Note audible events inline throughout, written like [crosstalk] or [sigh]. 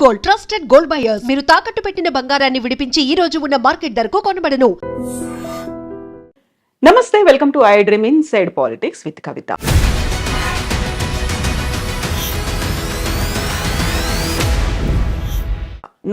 Gold trusted gold buyers మీరు తాకట్టు పెట్టిన బంగారాన్ని విడిపించి ఈ రోజు ఉన్న మార్కెట్ ధరకు కొనబడను. నమస్తే welcome to I dream inside politics with Kavitha.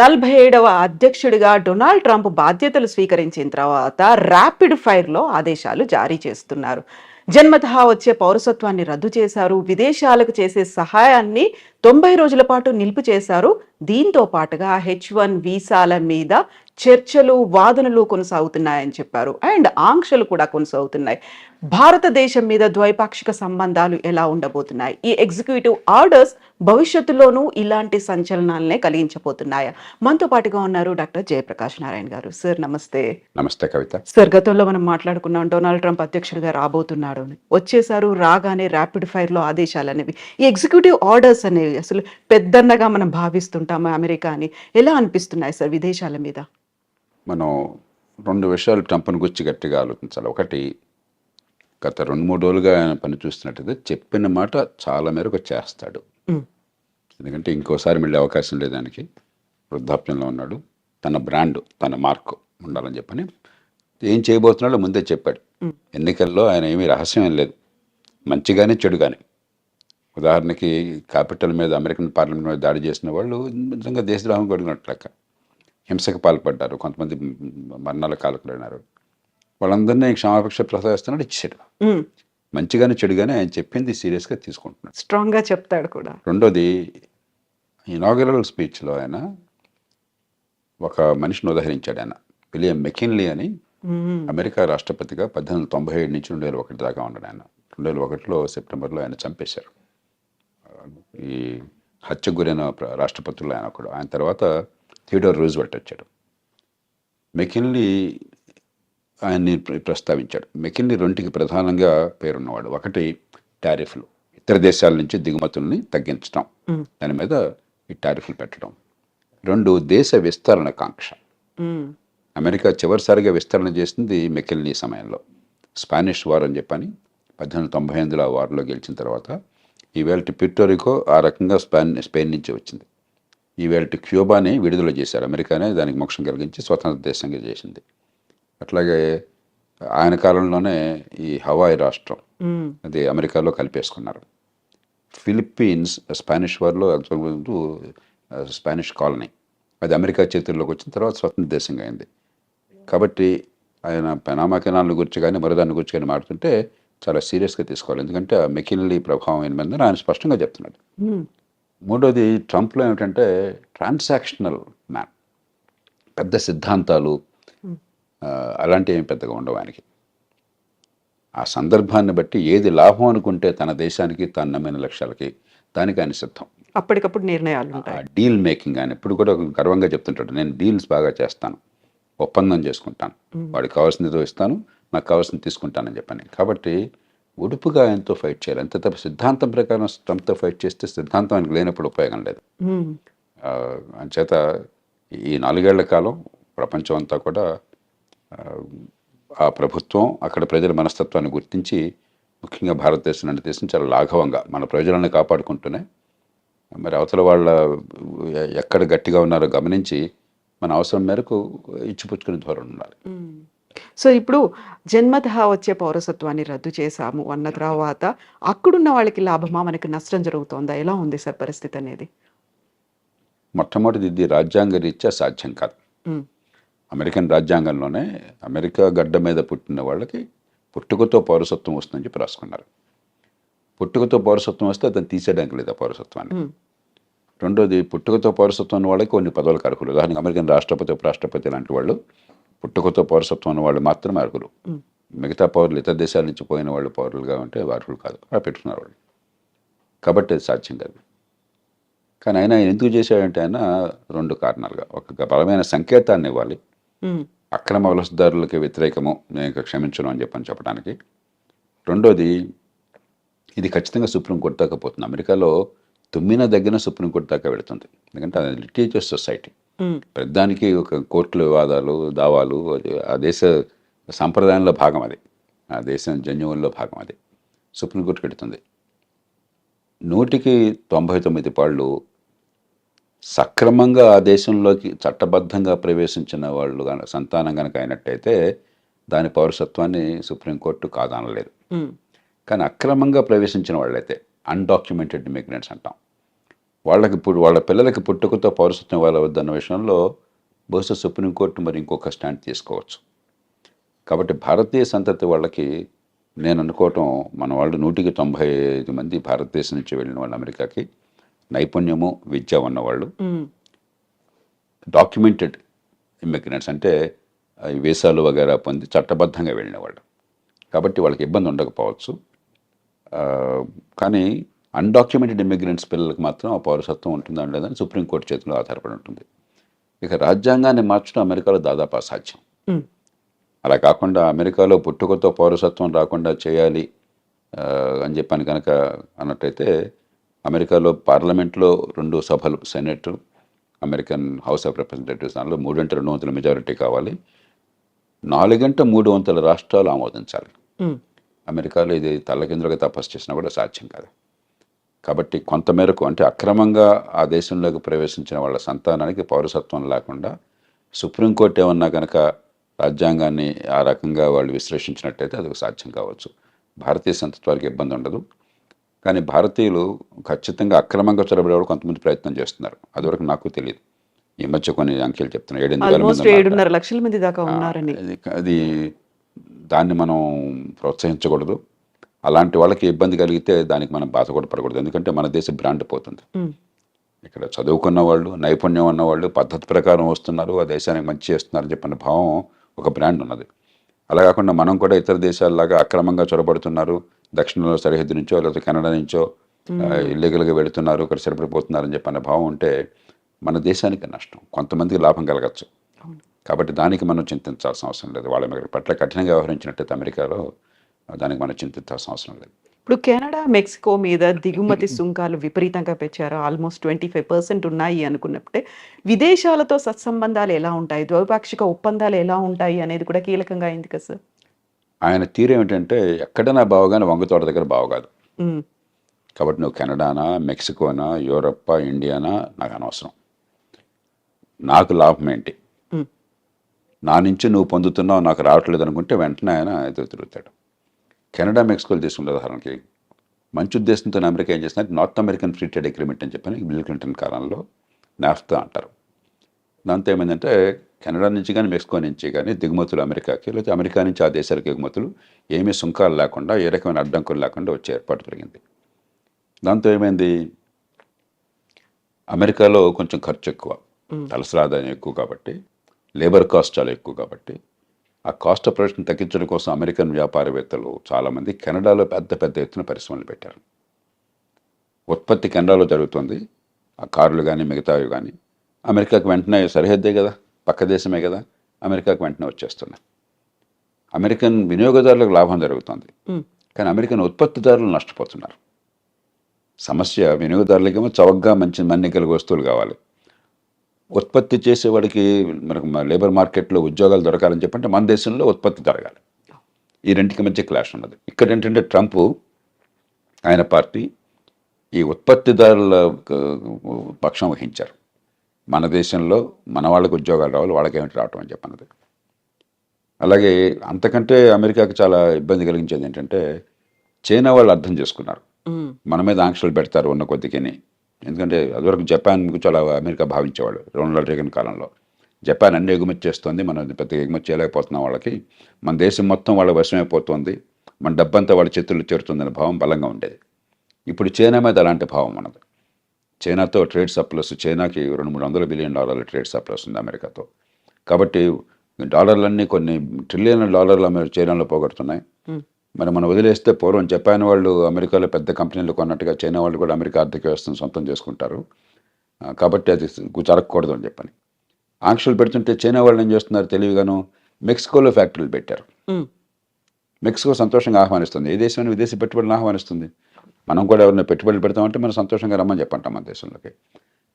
నలభై ఏడవ అధ్యక్షుడిగా డొనాల్డ్ ట్రంప్ బాధ్యతలు స్వీకరించిన తర్వాత ర్యాపిడ్ ఫైర్లో ఆదేశాలు జారీ చేస్తున్నారు. జన్మతహా వచ్చే పౌరసత్వాన్ని రద్దు చేశారు విదేశాలకు చేసే సహాయాన్ని తొంభై రోజుల పాటు నిలుపు చేశారు. దీంతో పాటుగా హెచ్ వన్ వీసాల మీద చర్చలు వాదనలు కొనసాగుతున్నాయని చెప్పారు. అండ్ ఆంక్షలు కూడా కొనసాగుతున్నాయి. భారతదేశం మీద ద్వైపాక్షిక సంబంధాలు ఎలా ఉండబోతున్నాయి? ఈ ఎగ్జిక్యూటివ్ ఆర్డర్స్ భవిష్యత్తులోనూ ఇలాంటి సంచలనాలనే కలిగించబోతున్నాయా? మనతో పాటుగా ఉన్నారు డాక్టర్ జయప్రకాష్ నారాయణ గారు. సార్ నమస్తే. నమస్తే కవిత. సార్ గతంలో మనం మాట్లాడుకున్నాం డొనాల్డ్ ట్రంప్ అధ్యక్షుడిగా రాబోతున్నాడు. అని వచ్చేసారు రాగానే ర్యాపిడ్ ఫైర్లో ఆదేశాలు అనేవి. ఈ ఎగ్జిక్యూటివ్ ఆర్డర్స్ అనేవి అసలు పెద్దన్నగా మనం భావిస్తుంటాము అమెరికా అని? ఎలా అనిపిస్తున్నాయి సార్ విదేశాల మీద? మనం రెండు విషయాలు ట్రంప్ను గురించి గట్టిగా ఆలోచించాలి. ఒకటి గత రెండు మూడు రోజులుగా ఆయన పని చూస్తున్నట్టయితే చెప్పిన మాట చాలా మేరకు చేస్తాడు. ఎందుకంటే ఇంకోసారి మళ్ళీ అవకాశం లేదు దానికి వృద్ధాప్యంలో ఉన్నాడు. తన బ్రాండ్ తన మార్క్ ఉండాలని చెప్పని ఏం చేయబోతున్నాడో ముందే చెప్పాడు. ఎన్నికల్లో ఆయన ఏమీ రహస్యం ఏం లేదు. మంచిగానే చెడు కానీ ఉదాహరణకి క్యాపిటల్ మీద అమెరికన్ పార్లమెంట్ మీద దాడి చేసిన వాళ్ళు నిజంగా దేశద్రోహం కొడుకున్నట్లు లెక్క. హింసకు పాల్పడ్డారు. కొంతమంది మరణాల కాలకులైనారు. వాళ్ళందరినీ క్షమాపక్ష ప్రసాదిస్తున్నాడు ఇచ్చాడు మంచిగానే చెడుగానే ఆయన చెప్పింది సీరియస్గా తీసుకుంటున్నాడు స్ట్రాంగ్గా చెప్తాడు కూడా. రెండోది ఇనాగరల్ స్పీచ్లో ఆయన ఒక మనిషిని ఉదహరించాడు ఆయన. విలియం మెకిన్లీ అని. అమెరికా రాష్ట్రపతిగా పద్దెనిమిది తొంభై ఏడు నుంచి రెండు వేల ఒకటి దాకా ఉన్నాడు ఆయన. రెండు వేల ఒకటిలో సెప్టెంబర్లో ఆయన చంపేశారు. ఈ హత్యకు గురైన రాష్ట్రపతులు ఆయన ఒకడు. ఆయన తర్వాత థియోడోర్ రూజ్వెల్ట్ వచ్చాడు. మెకిన్లీ ఆయన్ని ప్ర- ప్రస్తావించాడు. మెకిన్లీ రెండుకి ప్రధానంగా పేరున్నవాడు. ఒకటి టారిఫ్లు. ఇతర దేశాల నుంచి దిగుమతుల్ని తగ్గించడం. దాని మీద ఈ టారిఫ్లు పెట్టడం. రెండు దేశ విస్తరణ కాంక్ష. అమెరికా చివరిసారిగా విస్తరణ చేసింది మెకిల్నీ సమయంలో. స్పానిష్ వార్ అని చెప్పని పద్దెనిమిది తొంభై ఎనిమిదిలో ఆ వార్లో గెలిచిన తర్వాత ఈవేళ పిక్టోరికో ఆ రకంగా స్పాన్ స్పెయిన్ నుంచి వచ్చింది. ఈవేళ క్యూబాని విడుదల చేశారు. అమెరికానే దానికి మోక్షం కలిగించి స్వతంత్ర దేశంగా చేసింది. అట్లాగే ఆయన కాలంలోనే ఈ హవాయి రాష్ట్రం. అది అమెరికాలో కలిపేసుకున్నారు. ఫిలిప్పీన్స్ స్పానిష్ వార్లో స్పానిష్ కాలనీ. అది అమెరికా చేతుల్లోకి వచ్చిన తర్వాత స్వతంత్ర దేశంగా అయింది. కాబట్టి ఆయన పెనామా కెనాల్ గురించి కానీ మరోదాన్ని గురించి కానీ మాట్లాడుతుంటే చాలా సీరియస్గా తీసుకోవాలి. ఎందుకంటే ఆ మెకిన్లీ ప్రభావం ఏమైందని ఆయన స్పష్టంగా చెప్తున్నాడు. మూడోది ట్రంప్లో ఏమిటంటే ట్రాన్సాక్షనల్ మ్యాన్. పెద్ద సిద్ధాంతాలు అలాంటివి ఏమి పెద్దగా ఉండవు ఆయనకి. ఆ సందర్భాన్ని బట్టి ఏది లాభం అనుకుంటే తన దేశానికి తన నమ్మిన లక్ష్యాలకి దానికి ఆయన సిద్ధం. అప్పటికప్పుడు నిర్ణయాలు డీల్ మేకింగ్ ఆయన ఇప్పుడు కూడా గర్వంగా చెప్తుంటాడు నేను డీల్స్ బాగా చేస్తాను ఒప్పందం చేసుకుంటాను వాడికి కావాల్సింది ఇస్తాను నాకు కావాల్సింది తీసుకుంటానని చెప్పని. కాబట్టి ఉడుపుగా ఆయనతో ఫైట్ చేయాలి. అంతే తప్ప సిద్ధాంతం ప్రకారం ట్రంప్తో ఫైట్ చేస్తే సిద్ధాంతం ఆయనకు లేనప్పుడు ఉపయోగం లేదు. అంచేత ఈ నాలుగేళ్ళ కాలం ప్రపంచం అంతా కూడా ఆ, ప్రభుత్వం అక్కడ ప్రజల మనస్తత్వాన్ని గుర్తించి ముఖ్యంగా భారతదేశం లాంటి దేశం చాలా లాఘవంగా మన ప్రజలను కాపాడుకుంటూనే మరి అవతల వాళ్ళ ఎక్కడ గట్టిగా ఉన్నారో గమనించి మన అవసరం మేరకు ఇచ్చిపుచ్చుకునే ధోరణి ఉండాలి. సో ఇప్పుడు జన్మతహా వచ్చే పౌరసత్వాన్ని రద్దు చేశాము అన్న తర్వాత అక్కడున్న వాళ్ళకి లాభమా? మనకి నష్టం జరుగుతోందా? ఎలా ఉంది సార్ పరిస్థితి అనేది? మొట్టమొదటిది రాజ్యాంగ రీత్యా సాధ్యం కాదు. అమెరికన్ రాజ్యాంగంలోనే అమెరికా గడ్డ మీద పుట్టిన వాళ్ళకి పుట్టుకతో పౌరసత్వం వస్తుందని చెప్పి రాసుకున్నారు. పుట్టుకతో పౌరసత్వం వస్తే అతను తీసేయడానికి లేదు ఆ పౌరసత్వాన్ని. రెండోది పుట్టుకతో పౌరసత్వం ఉన్న వాళ్ళకి కొన్ని పదవులకు అర్హులు. ఉదాహరణకి అమెరికన్ రాష్ట్రపతి ఉపరాష్ట్రపతి లాంటి వాళ్ళు పుట్టుకతో పౌరసత్వం ఉన్న వాళ్ళు మాత్రమే అర్హులు. మిగతా పౌరులు ఇతర దేశాల నుంచి పోయిన వాళ్ళు పౌరులుగా ఉంటే అర్హులు కాదు. అలా పెట్టుకున్నారు వాళ్ళు. కాబట్టి అది సాధ్యం కాదు. కానీ ఆయన ఎందుకు చేశాడంటే ఆయన రెండు కారణాలుగా. ఒక బలమైన సంకేతాన్ని ఇవ్వాలి. అక్రమ వలసదారులకి వ్యతిరేకము నేను ఇక క్షమించను అని చెప్పని చెప్పడానికి. రెండోది ఇది ఖచ్చితంగా సుప్రీంకోర్టు దాకా పోతుంది. అమెరికాలో తుమ్మిన దగ్గర సుప్రీంకోర్టు దాకా వెళుతుంది. ఎందుకంటే అది లిటిగేచర్ సొసైటీ. మ్మ్. ప్రతిదానికి ఒక కోర్టుల వివాదాలు దావాలు ఆ దేశ సంప్రదాయంలో భాగం అది. ఆ దేశం జన్యువుల్లో భాగం అది. సుప్రీంకోర్టుకి వెళుతుంది. నూటికి తొంభై తొమ్మిది పాళ్ళు సక్రమంగా ఆ దేశంలోకి చట్టబద్ధంగా ప్రవేశించిన వాళ్ళు గన సంతానం కనుక అయినట్టయితే దాని పౌరసత్వాన్ని సుప్రీంకోర్టు కాదనలేదు. కానీ అక్రమంగా ప్రవేశించిన వాళ్ళైతే అన్డాక్యుమెంటెడ్ ఇమిగ్రెంట్స్ అంటాం. వాళ్ళకి ఇప్పుడు వాళ్ళ పిల్లలకి పుట్టుకతో పౌరసత్వం ఇవ్వాలి వద్దన్న విషయంలో బహుశా సుప్రీంకోర్టు మరి ఇంకొక స్టాండ్ తీసుకోవచ్చు. కాబట్టి భారతీయ సంతతి వాళ్ళకి నేను అనుకోవటం మన వాళ్ళు నూటికి తొంభై ఐదు మంది భారతదేశం నుంచి వెళ్ళిన వాళ్ళు అమెరికాకి నైపుణ్యము విద్య ఉన్నవాళ్ళు. డాక్యుమెంటెడ్ ఇమిగ్రెంట్స్ అంటే వీసాలు వగేరా పొంది చట్టబద్ధంగా వెళ్ళిన వాళ్ళు. కాబట్టి వాళ్ళకి ఇబ్బంది ఉండకపోవచ్చు. కానీ అన్డాక్యుమెంటెడ్ ఇమిగ్రెంట్స్ పిల్లలకు మాత్రం ఆ పౌరసత్వం ఉంటుందా లేదని సుప్రీంకోర్టు చేతిలో ఆధారపడి ఉంటుంది. ఇక రాజ్యాంగాన్ని మార్చడం అమెరికాలో దాదాపు అసాధ్యం. అలా కాకుండా అమెరికాలో పుట్టుకతో పౌరసత్వం రాకుండా చేయాలి అని చెప్పాను కనుక అన్నట్టయితే అమెరికాలో పార్లమెంట్లో రెండు సభలు Senate American House of Representatives దానిలో మూడంటే రెండు వంతుల మెజారిటీ కావాలి. నాలుగంట మూడు వంతుల రాష్ట్రాలు ఆమోదించాలి. అమెరికాలో ఇది తల్లకిందులుగా తపస్సు చేసినా కూడా సాధ్యం కాదు. కాబట్టి కొంతమేరకు అంటే అక్రమంగా ఆ దేశంలోకి ప్రవేశించిన వాళ్ళ సంతానానికి పౌరసత్వం లేకుండా సుప్రీంకోర్టు ఏమన్నా కనుక రాజ్యాంగాన్ని ఆ రకంగా వాళ్ళు విశ్లేషించినట్టయితే అది సాధ్యం కావచ్చు. భారతీయ సంతతి వారికి ఇబ్బంది ఉండదు. కానీ భారతీయులు ఖచ్చితంగా అక్రమంగా చొరబడేవాడు కొంతమంది ప్రయత్నం చేస్తున్నారు. అదివరకు నాకు తెలియదు ఈ మధ్య కొన్ని అంకెలు చెప్తున్నారు ఏడెనిమిది. ఏడున్నర లక్షల మంది దాకా ఉన్నారని. అది దాన్ని మనం ప్రోత్సహించకూడదు. అలాంటి వాళ్ళకి ఇబ్బంది కలిగితే దానికి మనం బాధ కూడా పడకూడదు. ఎందుకంటే మన దేశ బ్రాండ్ పోతుంది. ఇక్కడ చదువుకున్న వాళ్ళు నైపుణ్యం ఉన్న వాళ్ళు పద్ధతి ప్రకారం వస్తున్నారు ఆ దేశానికి మంచి చేస్తున్నారు చెప్పిన భావం ఒక బ్రాండ్ ఉన్నది. అలా కాకుండా మనం కూడా ఇతర దేశాల్లాగా అక్రమంగా చొరబడుతున్నారు. దక్షిణంలో సరిహద్దు నుంచో లేకపోతే కెనడా నుంచో ఇల్లీగల్గా వెళుతున్నారు ఇక్కడ సరిపడిపోతున్నారు అని చెప్పిన భావం ఉంటే మన దేశానికి నష్టం. కొంతమందికి లాభం కలగచ్చు. కాబట్టి దానికి మనం చింతించాల్సిన అవసరం లేదు. వాళ్ళ మీద పట్ల కఠినంగా వ్యవహరించినట్టయితే అమెరికాలో దానికి మనం చింతించాల్సిన అవసరం లేదు. ఇప్పుడు కెనడా మెక్సికో మీద దిగుమతి [clears throat] సుంకాలు విపరీతంగా పెంచారు. ఆల్మోస్ట్ ట్వంటీ ఫైవ్ పర్సెంట్ ఉన్నాయి అనుకున్నప్పుడే. విదేశాలతో సత్సంబంధాలు ఎలా ఉంటాయి? ద్వైపాక్షిక ఒప్పందాలు ఎలా ఉంటాయి అనేది కూడా కీలకంగా అయింది కదా సార్. ఆయన తీరు ఏమిటంటే ఎక్కడైనా బావగానే వంగతోట దగ్గర బావగాదు కాబట్టి నువ్వు కెనడానా మెక్సికోనా యూరప్పా ఇండియానా నాకు అనవసరం. నాకు లాభం ఏంటి? నా నుంచి నువ్వు పొందుతున్నావు నాకు రావట్లేదు అనుకుంటే వెంటనే ఆయన ఎదురు తిరుగుతాడు. కెనడా మెక్సికోలు తీసుకున్న ఉదాహరణకి మంచి ఉద్దేశంతో అమెరికా ఏం చేస్తున్నారు? North American free trade agreement అని చెప్పని బిల్ క్లింటన్ కాలంలో నాఫ్తా అంటారు. దాంతో ఏమైందంటే కెనడా నుంచి కానీ మెక్సికో నుంచి కానీ దిగుమతులు అమెరికాకి లేకపోతే అమెరికా నుంచి ఆ దేశాలకు ఎగుమతులు ఏమీ సుంకాలు లేకుండా ఏ రకమైన అడ్డంకులు లేకుండా వచ్చే ఏర్పాటు జరిగింది. దాంతో ఏమైంది? అమెరికాలో కొంచెం ఖర్చు ఎక్కువ. ఉమ్, తలసరి ఆదాయం ఎక్కువ కాబట్టి లేబర్ కాస్ట్ చాలా ఎక్కువ కాబట్టి ఆ కాస్ట్ ఆఫ్ ప్రొడక్షన్ తగ్గించడం కోసం అమెరికన్ వ్యాపారవేత్తలు చాలామంది కెనడాలో పెద్ద పెద్ద ఎత్తున పరిశ్రమలు పెట్టారు. ఉత్పత్తి కెనడాలో జరుగుతుంది. ఆ కార్లు కానీ మిగతావి కానీ అమెరికాకు వెంటనే సరిహద్దే కదా పక్క దేశమే కదా అమెరికాకు వెంటనే వచ్చేస్తున్నాయి. అమెరికన్ వినియోగదారులకు లాభం జరుగుతుంది. కానీ అమెరికన్ ఉత్పత్తిదారులు నష్టపోతున్నారు. సమస్య వినియోగదారులకేమో చవకగా మంచి మన్నికల వస్తువులు కావాలి. ఉత్పత్తి చేసేవాడికి మనకు లేబర్ మార్కెట్లో ఉద్యోగాలు దొరకాలని చెప్పంటే మన దేశంలో ఉత్పత్తి జరగాలి. ఈ రెంటికి మధ్య క్లాష్ ఉన్నది. ఇక్కడ ఏంటంటే ట్రంప్ ఆయన పార్టీ ఈ ఉత్పత్తిదారుల పక్షం వహించారు. మన దేశంలో మన వాళ్ళకి ఉద్యోగాలు రావాలి వాళ్ళకేమిటి రావటం అని చెప్పన్నది. అలాగే అంతకంటే అమెరికాకు చాలా ఇబ్బంది కలిగించేది ఏంటంటే చైనా వాళ్ళు అర్థం చేసుకున్నారు. మన మీద ఆంక్షలు పెడతారు ఉన్న కొద్దికిని. ఎందుకంటే అదివరకు జపాన్ చాలా అమెరికా భావించేవాడు రొనాల్డ్ రేగన్ కాలంలో. జపాన్ అన్ని ఎగుమతి చేస్తుంది. మనం పెద్ద ఎగుమతి చేయలేకపోతున్నాం వాళ్ళకి. మన దేశం మొత్తం వాళ్ళ వశమైపోతుంది మన డబ్బంతా వాళ్ళ చేతుల్లో చేరుతుందనే భావం బలంగా ఉండేది. ఇప్పుడు చైనా మీద అలాంటి భావం ఉన్నది. చైనాతో ట్రేడ్ సప్లస్ చైనాకి రెండు మూడు వందల బిలియన్ డాలర్ల ట్రేడ్ సప్లస్ ఉంది అమెరికాతో. కాబట్టి డాలర్లన్నీ కొన్ని ట్రిలియన్ డాలర్లు చైనాలో పోగొడుతున్నాయి. మరి మనం వదిలేస్తే పూర్వం జపాన్ వాళ్ళు అమెరికాలో పెద్ద కంపెనీలు కొన్నట్టుగా చైనా వాళ్ళు కూడా అమెరికా ఆర్థిక వ్యవస్థను సొంతం చేసుకుంటారు. కాబట్టి అది జరగకూడదు అని చెప్పని. ఆంక్షలు పెడుతుంటే చైనా వాళ్ళు ఏం చేస్తున్నారు తెలివిగాను? మెక్సికోలో ఫ్యాక్టరీలు పెట్టారు. మెక్సికో సంతోషంగా ఆహ్వానిస్తుంది. ఏ దేశమైన విదేశీ పెట్టుబడులను ఆహ్వానిస్తుంది. మనం కూడా ఎవరైనా పెట్టుబడులు పెడతామంటే మనం సంతోషంగా రమ్మని చెప్పంటాం మన దేశంలోకి.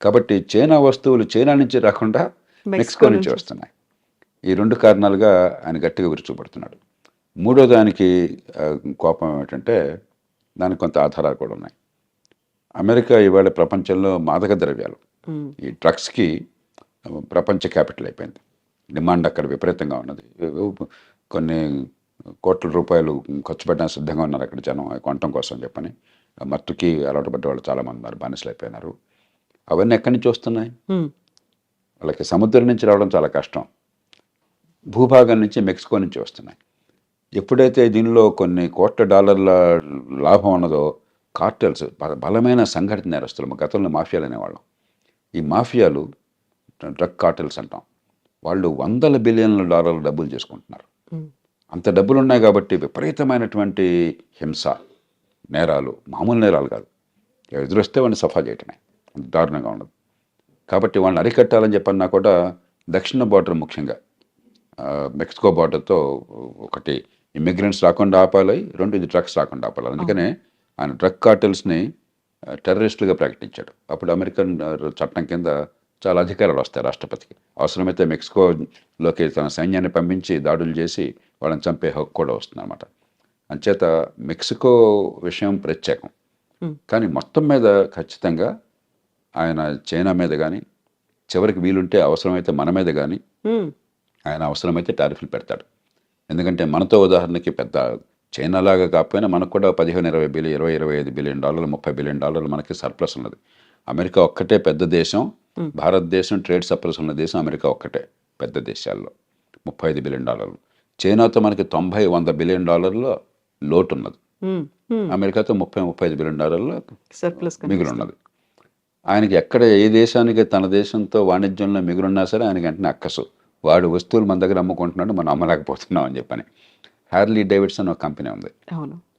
కాబట్టి చైనా వస్తువులు చైనా నుంచి రాకుండా మెక్సికో నుంచి నుంచి. వస్తున్నాయి. ఈ రెండు కారణాలుగా ఆయన గట్టిగా విరుచుపడుతున్నాడు మూడో దానికి కోపం ఏమిటంటే దానికి కొంత ఆధారాలు కూడా ఉన్నాయి. అమెరికా ఇవాళ ప్రపంచంలో మాదక ద్రవ్యాలు. ఈ డ్రగ్స్కి ప్రపంచ క్యాపిటల్ అయిపోయింది. డిమాండ్ అక్కడ విపరీతంగా ఉన్నది. కొన్ని కోట్ల రూపాయలు ఖర్చు పెట్టడానికి సిద్ధంగా ఉన్నారు అక్కడ జనం కొనటం కోసం చెప్పని. మత్తుకి అలవాటు పడ్డ వాళ్ళు చాలామంది ఉన్నారు బానిసలు అయిపోయినారు అవన్నీ ఎక్కడి నుంచి వస్తున్నాయి? వాళ్ళకి సముద్రం నుంచి రావడం చాలా కష్టం. భూభాగం నుంచి మెక్సికో నుంచి వస్తున్నాయి. ఎప్పుడైతే దీనిలో కొన్ని కోట్ల డాలర్ల లాభం ఉన్నదో కార్టెల్స్ బలమైన సంఘటిత నేరస్తులు గతంలో మాఫియాలు అనేవాళ్ళం. ఈ మాఫియాలు డ్రగ్ కార్టెల్స్ అంటాం. వాళ్ళు వందల బిలియన్ల డాలర్ల డబ్బులు చేసుకుంటున్నారు. అంత డబ్బులు ఉన్నాయి కాబట్టి విపరీతమైనటువంటి హింస నేరాలు మామూలు నేరాలు కాదు. ఎదురొస్తే వాడిని సఫా చేయటమే. అంత దారుణంగా ఉండదు కాబట్టి వాళ్ళని అరికట్టాలని చెప్పన్నా కూడా దక్షిణ బార్డర్ ముఖ్యంగా మెక్సికో బార్డర్తో ఒకటి ఇమిగ్రెంట్స్ రాకుండా ఆపాలి రెండు ఇది డ్రగ్స్ రాకుండా ఆపాలి. అందుకనే ఆయన డ్రగ్ కార్టెల్స్ని టెర్రరిస్టులుగా ప్రకటించాడు. అప్పుడు అమెరికన్ చట్టం కింద చాలా అధికారాలు వస్తాయి రాష్ట్రపతికి. అవసరమైతే మెక్సికోలోకి తన సైన్యాన్ని పంపించి దాడులు చేసి వాళ్ళని చంపే హక్కు కూడా వస్తుంది అనమాట అంచేత మెక్సికో విషయం ప్రత్యేకం. కానీ మొత్తం మీద ఖచ్చితంగా ఆయన చైనా మీద కానీ చివరికి వీలుంటే అవసరమైతే మన మీద కానీ ఆయన అవసరమైతే టారిఫ్లు పెడతాడు. ఎందుకంటే మనతో ఉదాహరణకి పెద్ద చైనా లాగా కాకపోయినా మనకు కూడా పదిహేను ఇరవై బిలియన్ ఇరవై ఇరవై ఐదు బిలియన్ డాలర్లు ముప్పై బిలియన్ డాలర్లు మనకి సర్ప్లస్ ఉన్నది. అమెరికా ఒక్కటే పెద్ద దేశం. భారతదేశం ట్రేడ్ సర్ప్లస్ ఉన్న దేశం అమెరికా ఒక్కటే పెద్ద దేశాల్లో. ముప్పై ఐదు బిలియన్ డాలర్లు. చైనాతో మనకి తొంభై వంద బిలియన్ డాలర్ల లోటు ఉన్నది. అమెరికాతో ముప్పై ముప్పై ఐదు బిలియన్ డాలర్ల సర్ప్లస్ మిగిలి ఉన్నది ఆయనకి ఎక్కడ ఏ దేశానికి తన దేశంతో వాణిజ్యంలో మిగులున్నా సరే ఆయనకి వెంటనే అక్కసు. వాడు వస్తువులు మన దగ్గర అమ్ముకుంటున్నాడు మనం అమ్మలేకపోతున్నాం అని చెప్పని. హ్యార్లీ డేవిడ్సన్ ఒక కంపెనీ ఉంది.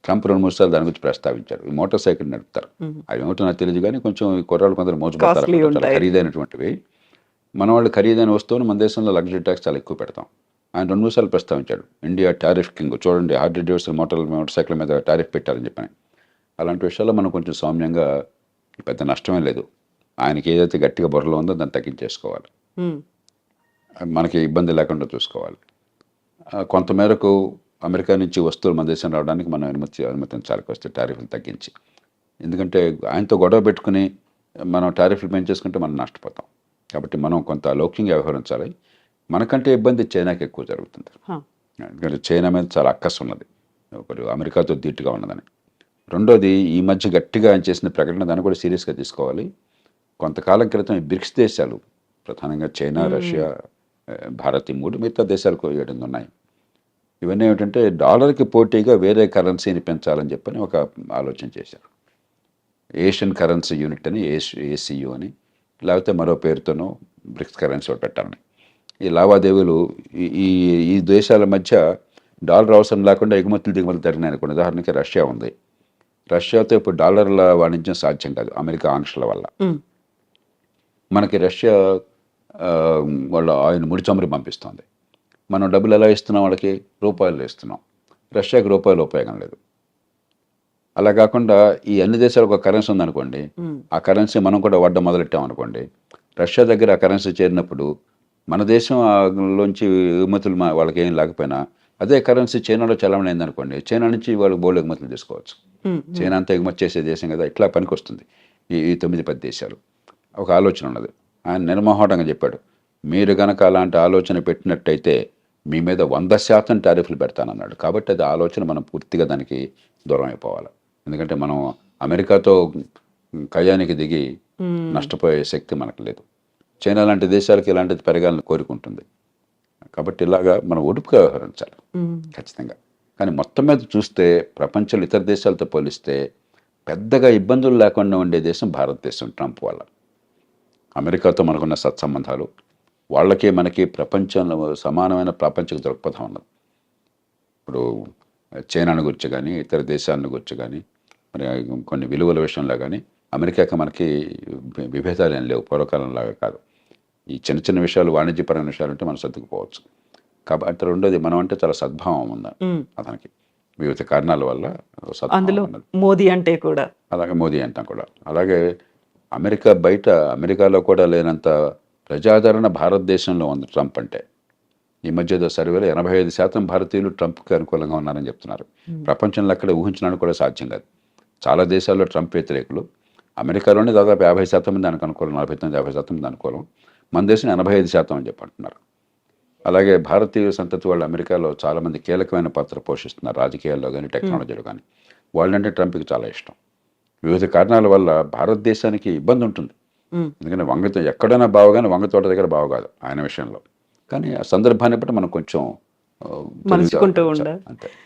ట్రంప్ రెండు మూడు సార్లు దాని గురించి ప్రస్తావించారు. ఈ మోటార్ సైకిల్ నడుపుతారు. అవి ఏమిటో నాకు తెలియదు కానీ కొంచెం ఈ కుర్రాళ్ళు కొందరు మోసపోతారు. ఖరీదైనటువంటివి. మన వాళ్ళు ఖరీదైన వస్తువును మన దేశంలో లగ్జరీ ట్యాక్స్ చాలా ఎక్కువ పెడతాం. ఆయన రెండు మూడు సార్లు ప్రస్తావించాడు. ఇండియా టారిఫ్ కింగ్ చూడండి hard Davidson motor motorcycle మీద టారిఫ్ పెట్టారని చెప్పని. అలాంటి విషయాల్లో మనం కొంచెం సౌమ్యంగా పెద్ద నష్టమే లేదు. ఆయనకి ఏదైతే గట్టిగా బుర్రలో ఉందో దాన్ని తగ్గించేసుకోవాలి. మనకి ఇబ్బంది లేకుండా చూసుకోవాలి. కొంతమేరకు అమెరికా నుంచి వస్తువులు మన దేశం రావడానికి మనం అనుమతి అనుమతించాలి. వస్తే టారిఫ్లు తగ్గించి. ఎందుకంటే ఆయనతో గొడవ పెట్టుకుని మనం టారిఫ్లు పెంచేసుకుంటే మనం నష్టపోతాం. కాబట్టి మనం కొంత లౌక్యంగా వ్యవహరించాలి. మనకంటే ఇబ్బంది చైనాకి ఎక్కువ జరుగుతుంది. ఎందుకంటే చైనా మీద చాలా అక్కస్ ఉన్నది. ఒకటి అమెరికాతో ధీటుగా ఉన్నదని. రెండోది ఈ మధ్య గట్టిగా ఆయన చేసిన ప్రకటన దాన్ని కూడా సీరియస్గా తీసుకోవాలి. కొంతకాలం క్రితం ఈ బ్రిక్స్ దేశాలు ప్రధానంగా చైనా రష్యా భారత్ మూడు మిగతా దేశాలకు ఏడు ఉన్నాయి. ఇవన్నీ ఏమిటంటే డాలర్కి పోటీగా వేరే కరెన్సీని పెంచాలని చెప్పని ఒక ఆలోచన చేశారు. ఏషియన్ కరెన్సీ యూనిట్ అని ఏసీయూ అని లేకపోతే మరో పేరుతోనో బ్రిక్స్ కరెన్సీ పెట్టాలని. ఈ లావాదేవీలు ఈ- ఈ దేశాల మధ్య డాలర్ అవసరం లేకుండా ఎగుమతులు దిగుమతులు జరిగినాయి అనుకోండి ఉదాహరణకి రష్యా ఉంది. రష్యాతో ఇప్పుడు డాలర్ల వాణిజ్యం సాధ్యం కాదు అమెరికా ఆంక్షల వల్ల. మనకి రష్యా వాళ్ళ ఆయన ముడి చమురు పంపిస్తుంది. మనం డబ్బులు ఎలా ఇస్తున్నాం వాళ్ళకి? రూపాయలు ఇస్తున్నాం. రష్యాకి రూపాయలు ఉపయోగం లేదు. అలా కాకుండా ఈ అన్ని దేశాలకు ఒక కరెన్సీ ఉందనుకోండి ఆ కరెన్సీ మనం కూడా వాడడం మొదలెట్టాం అనుకోండి రష్యా దగ్గర ఆ కరెన్సీ చేరినప్పుడు మన దేశం ఆ లోంచి ఎగుమతులు మా- వాళ్ళకి ఏం లేకపోయినా అదే కరెన్సీ చైనాలో చలామణి అయింది అనుకోండి చైనా నుంచి వాళ్ళు బోర్డు ఎగుమతులు తీసుకోవచ్చు. చైనా అంతా ఎగుమతి చేసే దేశం కదా ఇట్లా పనికి వస్తుంది ఈ ఈ తొమ్మిది పది దేశాలు. ఒక ఆలోచన ఉన్నది. ఆయన నిర్మోహటంగా చెప్పాడు. మీరు గనక అలాంటి ఆలోచన పెట్టినట్టయితే మీ మీద వంద శాతం టారిఫ్లు పెడతానన్నాడు. కాబట్టి అది ఆలోచన మనం పూర్తిగా దానికి దూరం అయిపోవాలి. ఎందుకంటే మనం అమెరికాతో కయ్యానికి దిగి నష్టపోయే శక్తి మనకు లేదు. చైనా లాంటి దేశాలకు ఇలాంటిది పెరగాలని కోరుకుంటుంది. కాబట్టి ఇలాగా మనం ఒడుపుగా వ్యవహరించాలి. ఖచ్చితంగా. కానీ మొత్తం మీద చూస్తే ప్రపంచంలో ఇతర దేశాలతో పోలిస్తే పెద్దగా ఇబ్బందులు లేకుండా ఉండే దేశం భారతదేశం ట్రంప్ వల్ల అమెరికాతో మనకున్న సత్సంబంధాలు వాళ్ళకి మనకి ప్రపంచంలో సమానమైన ప్రాపంచిక దృక్పథం ఉన్నది. ఇప్పుడు చైనాను గురించి కానీ ఇతర దేశాలను గురించి కానీ మరి కొన్ని విలువల విషయంలో కానీ అమెరికాకి మనకి విభేదాలు ఏం లేవు పూర్వకాలంలాగా కాదు. ఈ చిన్న చిన్న విషయాలు వాణిజ్యపరమైన విషయాలు అంటే మనం సర్దుకుపోవచ్చు. కాబట్టి రెండోది మనం అంటే చాలా సద్భావం ఉంది. అతనికి. వివిధ కారణాల వల్ల అందులో ఉన్నది. మోదీ అంటే కూడా. అలాగే మోదీ అంటాం కూడా. అలాగే అమెరికా బయట అమెరికాలో కూడా లేనంత ప్రజాదరణ భారతదేశంలో ఉంది ట్రంప్ అంటే. ఈ మధ్య ఏదో సర్వేలో ఎనభై ఐదు శాతం భారతీయులు ట్రంప్కి అనుకూలంగా ఉన్నారని చెప్తున్నారు. ప్రపంచంలో అక్కడ ఊహించడానికి కూడా సాధ్యం కాదు. చాలా దేశాల్లో ట్రంప్ వ్యతిరేకులు. అమెరికాలోనే దాదాపు యాభై శాతం మంది దానికి అనుకూలం నలభై తొమ్మిది యాభై శాతం మంది అనుకూలం. మన దేశం ఎనభై ఐదు శాతం అని చెప్పి అంటున్నారు అలాగే భారతీయ సంతతి వాళ్ళు అమెరికాలో చాలామంది కీలకమైన పాత్ర పోషిస్తున్నారు రాజకీయాల్లో కానీ టెక్నాలజీలో కానీ వాళ్ళంటే ట్రంప్కి చాలా ఇష్టం. వివిధ కారణాల వల్ల భారతదేశానికి ఇబ్బంది ఉంటుంది. ఎందుకంటే వంగతో ఎక్కడైనా బావగానే వంగ తోట దగ్గర బావ కాదు ఆయన విషయంలో. కానీ ఆ సందర్భాన్ని బట్టి మనం కొంచెం మలుచుకుంటూ తెలివిగా ఉండాలి.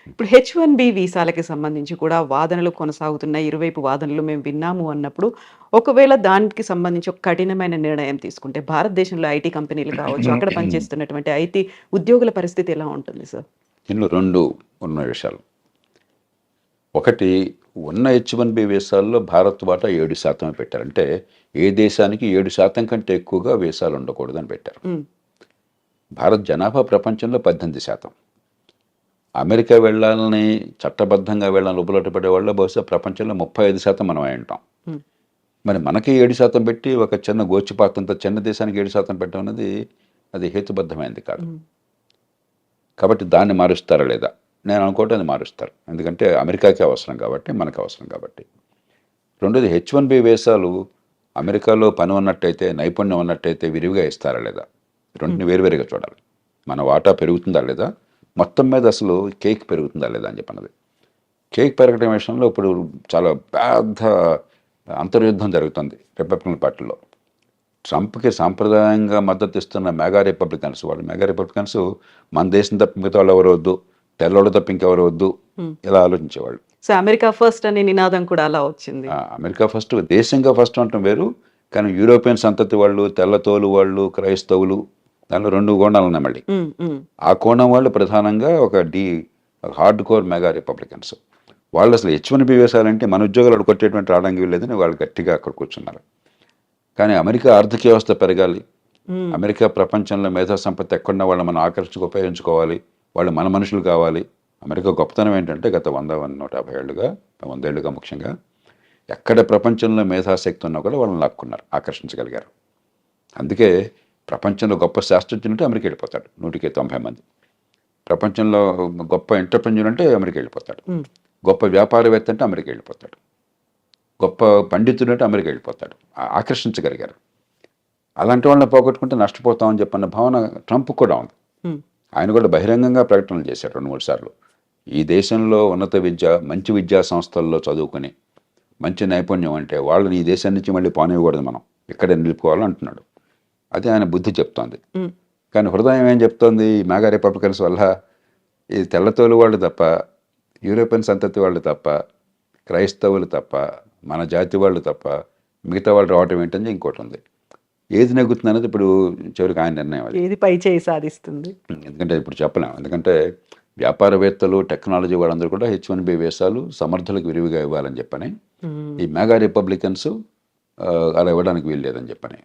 ఇప్పుడు హెచ్ వన్ బి వీసాలకి సంబంధించి కూడా వాదనలు కొనసాగుతున్నాయి ఇరువైపు వాదనలు మేము విన్నాము అన్నప్పుడు ఒకవేళ దానికి సంబంధించి ఒక కఠినమైన నిర్ణయం తీసుకుంటే భారతదేశంలో ఐటీ కంపెనీలు కావచ్చు అక్కడ [clears throat] పనిచేస్తున్నటువంటి ఐటీ ఉద్యోగుల పరిస్థితి ఎలా ఉంటుంది సార్? ఇందులో రెండు ఉన్న విషయాలు. ఒకటి ఉన్న హెచ్ వన్ బి వీసాల్లో భారత్ వాటా ఏడు శాతమే పెట్టారు. అంటే ఏ దేశానికి ఏడు శాతం కంటే ఎక్కువగా వీసాలు ఉండకూడదని పెట్టారు. భారత్ జనాభా ప్రపంచంలో పద్దెనిమిది శాతం. అమెరికా వెళ్ళాలని చట్టబద్ధంగా వెళ్ళాలని ఉపలోట పడే వాళ్ళు బహుశా ప్రపంచంలో ముప్పై ఐదు శాతం మనం అయి ఉంటాం మరి మనకి ఏడు శాతం పెట్టి ఒక చిన్న గోచిపాతంత చిన్న దేశానికి ఏడు శాతం పెట్టడం అనేది అది హేతుబద్ధమైనది కాదు. కాబట్టి దాన్ని మారుస్తారా లేదా? నేను అనుకోవటం అది మారుస్తారు? ఎందుకంటే అమెరికాకి అవసరం కాబట్టి మనకు అవసరం కాబట్టి. రెండోది హెచ్ వన్ బి వేసాలు అమెరికాలో పని ఉన్నట్టయితే నైపుణ్యం ఉన్నట్టయితే విరివిగా ఇస్తారా లేదా? రెండుని వేరువేరుగా చూడాలి. మన వాటా పెరుగుతుందా లేదా? మొత్తం మీద అసలు కేక్ పెరుగుతుందా లేదా అని చెప్పన్నది కేక్ పెరగడం విషయంలో ఇప్పుడు చాలా పెద్ద అంతర్యుద్ధం జరుగుతుంది రిపబ్లికన్ పార్టీలో. ట్రంప్కి సాంప్రదాయంగా మద్దతు ఇస్తున్న మెగా రిపబ్లికన్స్ వాళ్ళు మెగా రిపబ్లికన్స్ మన దేశం తప్ప మిగతా వాళ్ళు ఎవరు తెల్లవాళ్ళు తప్ప ఇంకెవరు వద్దు. ఇలా ఆలోచించేవాళ్ళు. సో అమెరికా ఫస్ట్ అనే నినాదం కూడా అలా వచ్చింది. అమెరికా ఫస్ట్ దేశంగా ఫస్ట్ అంటాం వేరు. కానీ యూరోపియన్ సంతతి వాళ్ళు తెల్లతోలు వాళ్ళు క్రైస్తవులు దానిలో రెండు కోణాలు ఉన్నాయి మళ్ళీ. ఆ కోణం వాళ్ళు ప్రధానంగా ఒక the hard core MAGA Republicans. వాళ్ళు అసలు హెచ్ వన్ బి వేసాలంటే మన ఉద్యోగాలు కొట్టేటువంటి రావడానికి లేదని వాళ్ళు గట్టిగా అక్కడ కూర్చున్నారు. కానీ అమెరికా ఆర్థిక వ్యవస్థ పెరగాలి. అమెరికా ప్రపంచంలో మేధా సంపత్తి ఎక్కడున్నా వాళ్ళు మనం ఆకర్షించుకు ఉపయోగించుకోవాలి. వాళ్ళు మన మనుషులు కావాలి. అమెరికా గొప్పతనం ఏంటంటే గత వంద వంద నూట యాభై ఏళ్ళుగా వందేళ్ళుగా ముఖ్యంగా ఎక్కడ ప్రపంచంలో మేధాశక్తి ఉన్నా కూడా వాళ్ళని లాక్కున్నారు ఆకర్షించగలిగారు. అందుకే ప్రపంచంలో గొప్ప శాస్త్రజ్ఞులు అంటే అమెరికా వెళ్ళిపోతాడు నూటికి తొంభై మంది. ప్రపంచంలో గొప్ప ఎంటర్ప్రెన్యూర్ అంటే అమెరికా వెళ్ళిపోతాడు. గొప్ప వ్యాపారవేత్త అంటే అమెరికా వెళ్ళిపోతాడు. గొప్ప పండితుడు అంటే అమెరికా వెళ్ళిపోతాడు ఆకర్షించగలిగారు. అలాంటి వాళ్ళని పోగొట్టుకుంటే నష్టపోతామని చెప్పన్న భావన ట్రంప్ కూడా ఉంది. ఆయన కూడా బహిరంగంగా ప్రకటనలు చేశారు రెండు మూడు సార్లు. ఈ దేశంలో ఉన్నత విద్య మంచి విద్యా సంస్థల్లో చదువుకుని మంచి నైపుణ్యం అంటే వాళ్ళని ఈ దేశం నుంచి మళ్ళీ పోనివ్వకూడదు మనం. ఇక్కడే నిలుపుకోవాలని అంటున్నాడు. అది ఆయన బుద్ధి చెప్తోంది. కానీ హృదయం ఏం చెప్తోంది? ఈ మెగా రిపబ్లికన్స్ వల్ల ఈ తెల్లతోలు వాళ్ళు తప్ప యూరోపియన్ సంతతి వాళ్ళు తప్ప క్రైస్తవులు తప్ప మన జాతి వాళ్ళు తప్ప మిగతా వాళ్ళు రావటం ఏంటని ఇంకోటి ఉంది. ఏది నెగ్గుతుంది అనేది ఇప్పుడు చివరికి ఆయన నిర్ణయం ఏది పై చేయి సాధిస్తుంది? ఎందుకంటే ఇప్పుడు చెప్పలేం. ఎందుకంటే వ్యాపారవేత్తలు టెక్నాలజీ వాళ్ళందరూ కూడా హెచ్ వన్ బి వేసాలు సమర్థులకు విరివిగా ఇవ్వాలని చెప్పని. ఈ మెగా రిపబ్లికన్స్ అలా ఇవ్వడానికి వీలు లేదని చెప్పని.